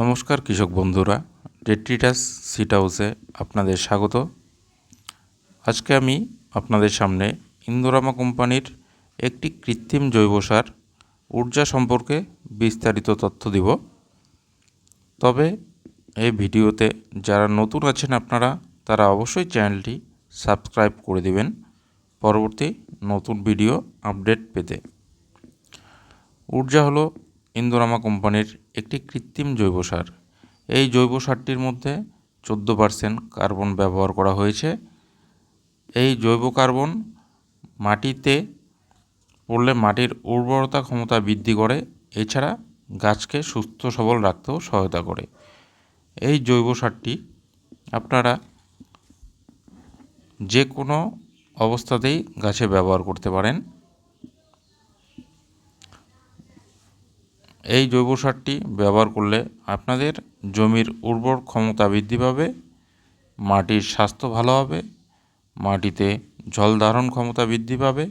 নমস্কার কৃষক বন্ধুরা ডেট্রিটাস সিট হাউসে আপনাদের স্বাগত। আজকে আমি আপনাদের সামনে ইন্দোরামা কোম্পানির একটি কৃত্রিম জৈব সার ঊর্জা সম্পর্কে বিস্তারিত তথ্য দিব। তবে এই ভিডিওতে যারা নতুন আছেন আপনারা, তারা অবশ্যই চ্যানেলটি সাবস্ক্রাইব করে দিবেন। পরবর্তী নতুন ভিডিও আপডেট পেতে। ঊর্জা হলো ইন্দোরামা কোম্পানির একটি কৃত্রিম জৈব সার। এই জৈব সারটির মধ্যে চোদ্দ পার্সেন্ট কার্বন ব্যবহার করা হয়েছে। এই জৈব কার্বন মাটিতে পড়লে মাটির উর্বরতা ক্ষমতা বৃদ্ধি করে, এছাড়া গাছকে সুস্থ সবল রাখতেও সহায়তা করে। এই জৈব সারটি আপনারা যে কোনো অবস্থাতেই গাছে ব্যবহার করতে পারেন। এই জৈব সারটি ব্যবহার করলে আপনাদের জমির উর্বর ক্ষমতা বৃদ্ধি পাবে, মাটির স্বাস্থ্য ভালো হবে, মাটিতে জল ধারণ ক্ষমতা বৃদ্ধি পাবে,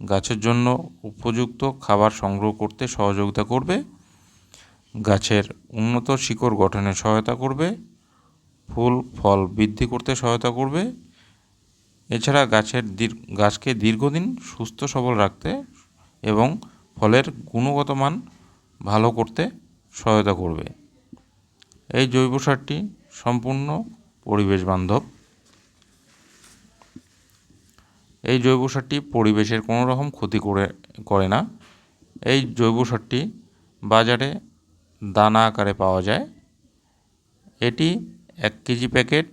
গাছের জন্য উপযুক্ত খাবার সংগ্রহ করতে সহযোগিতা করবে, গাছের উন্নত শিকড় গঠনে সহায়তা করবে, ফুল, ফল বৃদ্ধি করতে সহায়তা করবে। এছাড়া গাছের গাছকে দীর্ঘদিন সুস্থ সবল রাখতে এবং ফলের গুণগত মান ভালো করতে সহায়তা করবে। এই জৈব সারটি সম্পূর্ণ পরিবেশ বান্ধব। এই জৈব সারটি পরিবেশের কোনো রকম ক্ষতি করে করে না। এই জৈব সারটি বাজারে দানা আকারে পাওয়া যায়। এটি এক কেজি প্যাকেট,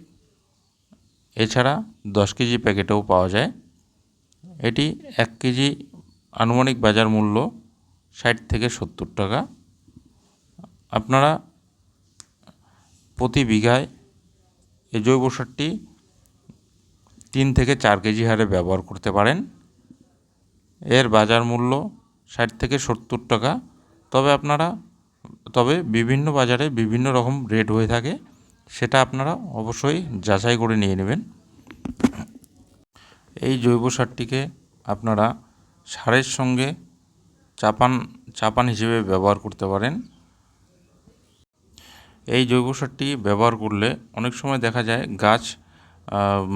এছাড়া দশ কেজি প্যাকেটেও পাওয়া যায়। এটি এক কেজি আনুমানিক বাজার মূল্য ষাট থেকে সত্তর টাকা। আপনারা প্রতি বিঘায় এই জৈব সারটি তিন থেকে চার কেজি হারে ব্যবহার করতে পারেন। এর বাজার মূল্য ষাট থেকে সত্তর টাকা। তবে আপনারা, তবে বিভিন্ন বাজারে বিভিন্ন রকম রেট হয়ে থাকে, সেটা আপনারা অবশ্যই যাচাই করে নিয়ে নেবেন। এই জৈব সারটিকে আপনারা সারের সঙ্গে চাপান চাপান হিসেবে ব্যবহার করতে পারেন। এই জৈব সারটি ব্যবহার করলে অনেক সময় দেখা যায় গাছ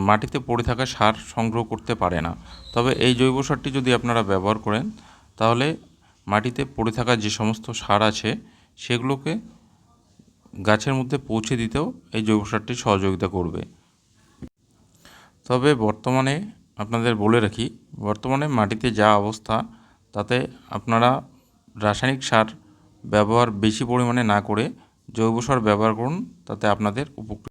মাটিতে পড়ে থাকা সার সংগ্রহ করতে পারে না। তবে এই জৈব সারটি যদি আপনারা ব্যবহার করেন, তাহলে মাটিতে পড়ে থাকা যে সমস্ত সার আছে, সেগুলোকে গাছের মধ্যে পৌঁছে দিতেও এই জৈব সারটি সহযোগিতা করবে। তবে বর্তমানে আপনাদের বলে রাখি, বর্তমানে মাটিতে যা অবস্থা তাতে আপনারা রাসায়নিক সার ব্যবহার বেশি পরিমাণে না করে জৈব সার ব্যবহার করুন, তাতে আপনাদের উপকৃত